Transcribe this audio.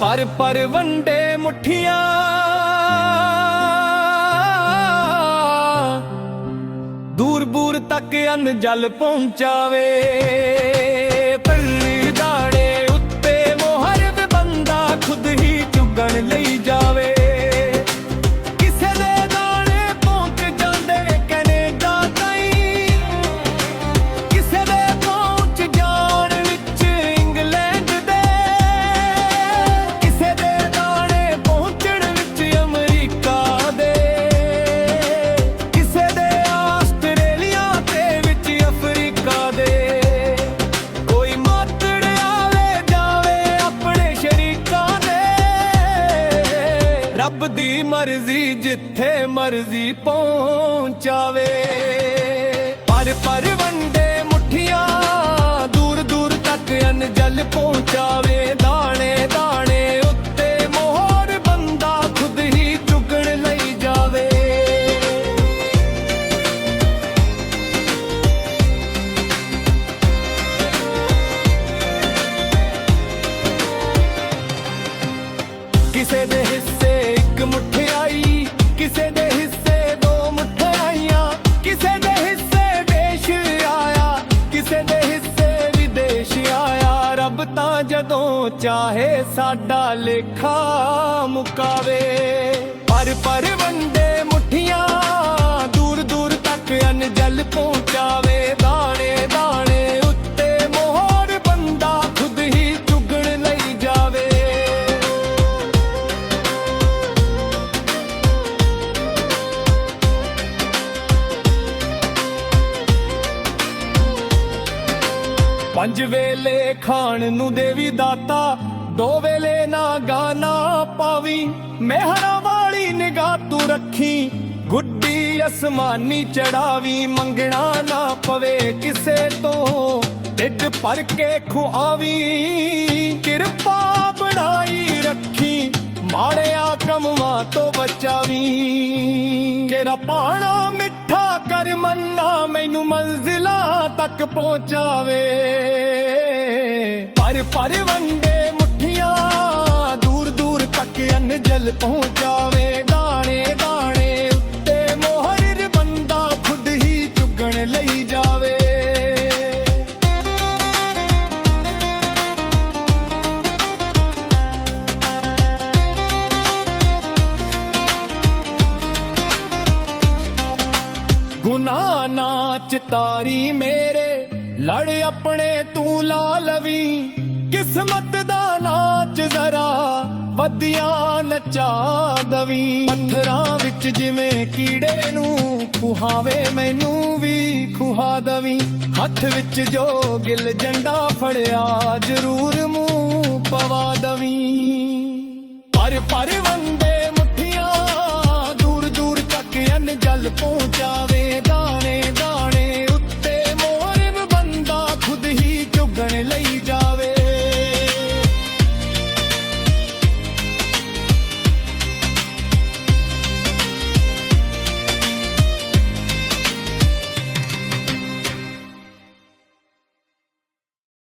ਪਰ ਪਰ ਵੰਡੇ ਮੁਠੀਆਂ। ਦੂਰ ਬੂਰ ਤੱਕ ਅੰਨ ਜਲ ਪਹੁੰਚਾਵੇ। ਰੱਬ ਦੀ ਮਰਜ਼ੀ ਜਿੱਥੇ ਮਰਜ਼ੀ ਪਹੁੰਚਾਵੇ। ਪਰ ਪਰ ਵੰਡੇ ਮੁਠੀਆਂ ਦੂਰ ਦੂਰ ਤੱਕ ਅਨ ਜਲ ਪਹੁੰਚਾਵੇ। ਦਾਣੇ ਦਾਣੇ ਉੱਤੇ ਮੋਹਰ ਬੰਦਾ ਖੁਦ ਹੀ ਚੁਗਣ ਲਈ ਜਾਵੇ। ਕਿਸੇ ਦੇ ਹਿੱਸੇ ਇੱਕ ਮੁਠਿਆਈ, ਕਿਸੇ ਦੇ ਹਿੱਸੇ ਦੋ ਮੁਠਿਆਈਆਂ, ਕਿਸੇ ਦੇ ਹਿੱਸੇ ਦੇਸ਼ ਆਇਆ, ਕਿਸੇ ਦੇ ਹਿੱਸੇ ਵਿਦੇਸ਼ ਆਇਆ। ਰੱਬ ਤਾਂ ਜਦੋਂ ਚਾਹੇ ਸਾਡਾ ਲੇਖਾ ਮੁਕਾਵੇ। ਪਰ ਪਰ ਵੰਡੇ ਮੁਠੀਆਂ ਦੂਰ ਦੂਰ ਤੱਕ ਅਨ ਜਲ ਪੰਜ ਵੇਲੇ ਖਾਣ ਨੂੰ ਦੇਵੀ ਦਾਤਾ, ਦੋ ਵੇਲੇ ਨਾ ਗਾਣਾ ਪਾਵੀ। ਮਹਿਰਾਂ ਵਾਲੀ ਨਿਗਾਹ ਤੂੰ ਰੱਖੀ, ਗੁੱਡੀ ਅਸਮਾਨੀ ਚੜਾਵੀ। ਮੰਗਣਾ ਨਾ ਪਵੇ ਕਿਸੇ ਤੋਂ ਢਿੱਡ ਭਰ ਕੇ ਖੁਆਵੀ। ਕਿਰਪਾ ਬਣਾਈ ਰੱਖੀ, ਮਾੜਿਆ ਕੰਮਾਂ ਤੋਂ ਬਚਾਵੀ। ਤੇਰਾ ਪਾਣਾ ਮਿੱਠਾ ਕਰ ਮੰਨਾ ਮੈਨੂੰ ਮੰਜ਼ਿਲਾਂ ਤੱਕ ਪਹੁੰਚਾਵੇ। ਪਰ ਪਰ ਵੰਡੇ ਮੁਠੀਆਂ ਦੂਰ ਦੂਰ ਤੱਕ ਅੰਨ ਜਲ ਗੁਨਾਹ ਨਾਚ ਤਾਰੀ ਮੇਰੇ, ਲੜ ਆਪਣੇ ਤੂੰ ਲਾ ਲਵੀ ਕਿਸਮਤ ਦਾ ਨਾਚ ਜ਼ਰਾ ਵਧੀਆ ਨਚਾ ਦਵੀ ਪੱਥਰਾਂ ਵਿੱਚ ਜਿਵੇਂ ਕੀੜੇ ਨੂੰ ਖੁਹਾਵੇ, ਮੈਨੂੰ ਵੀ ਖੁਹਾ ਦਵੀ। ਹੱਥ ਵਿੱਚ ਜੋ ਗਿਲ ਜੰਡਾ ਫੜਿਆ, ਜ਼ਰੂਰ ਮੂੰਹ ਪਵਾ ਦਵੀ। ਪਰ ਪਰ ਵੰਦੇ ਮੁੱਠੀਆਂ ਦੂਰ ਦੂਰ ਤੱਕ ਅਨ ਜਲ ਪਹੁੰਚਾਵੇ।